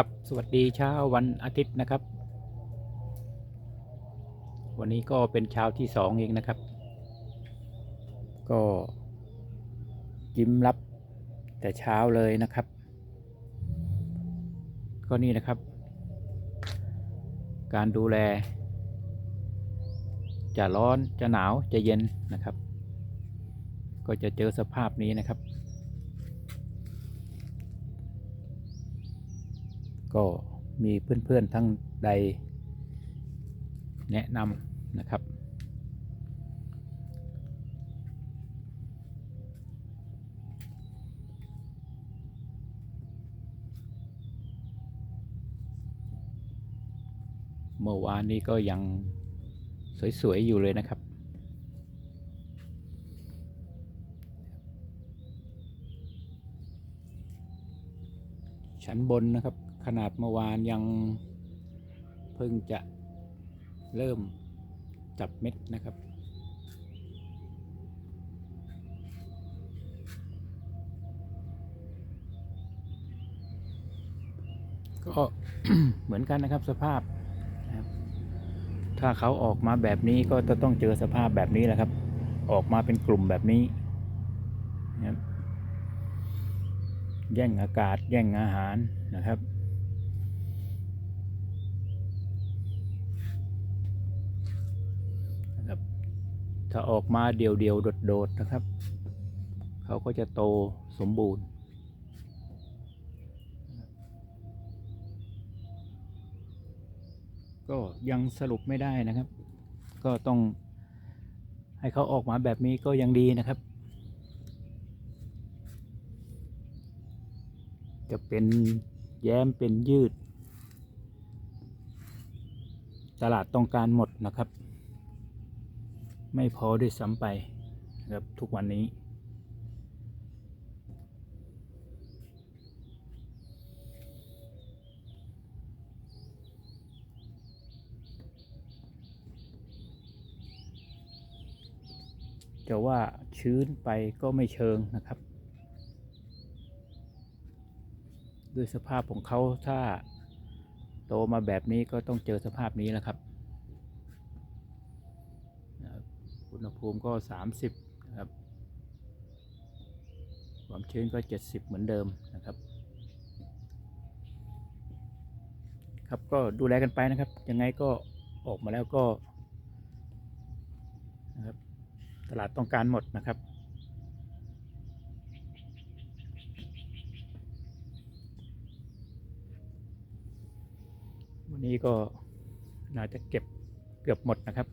ับสวัสดีเช้าวันอาทิตย์นะครับ วันนี้ก็เป็นเช้าที่สองเองนะครับ ก็ยิ้มรับแต่เช้าเลยนะครับ ก็นี่นะครับ การดูแล จะร้อนจะหนาวจะเย็นนะครับ ก็จะเจอสภาพนี้นะครับ ก็มีเพื่อนๆทั้งใด แนะนำนะครับ เมื่อวานนี้ก็ยังสวย ๆ อยู่เลยนะครับชั้นบนนะครับ ขนาดเมื่อวานยังเพิ่งจะเริ่มจับเม็ดนะครับ ก็เหมือนกันนะครับสภาพ ถ้าเขาออกมาแบบนี้ก็จะต้องเจอสภาพแบบนี้แหละครับ ออกมาเป็นกลุ่มแบบนี้นะครับแย่งอากาศแย่งอาหารนะครับ ถ้าออกมาเดี่ยวๆโดดๆนะครับ เขาก็จะโตสมบูรณ์ ก็ยังสรุปไม่ได้นะครับ ก็ต้องให้เขาออกมาแบบนี้ก็ยังดีนะครับ จะเป็นแย้มเป็นยืด ตลาดต้องการหมดนะครับ ไม่พอด้วยซ้ำไปนะครับทุกวันนี้ จะว่าชื้นไปก็ไม่เชิงนะครับ ด้วยสภาพของเขาถ้าโตมาแบบนี้ก็ต้องเจอสภาพนี้แหละครับนะครับ อุณหภูมิก็ 30นะครับความชื้นก็ 70 เหมือนเดิมนะครับ ครับก็ดูแลกันไปนะครับ ยังไงก็ออกมาแล้วก็นะครับตลาดต้องการหมดนะครับวันนี้ก็น่าจะเก็บเกือบหมดนะครับ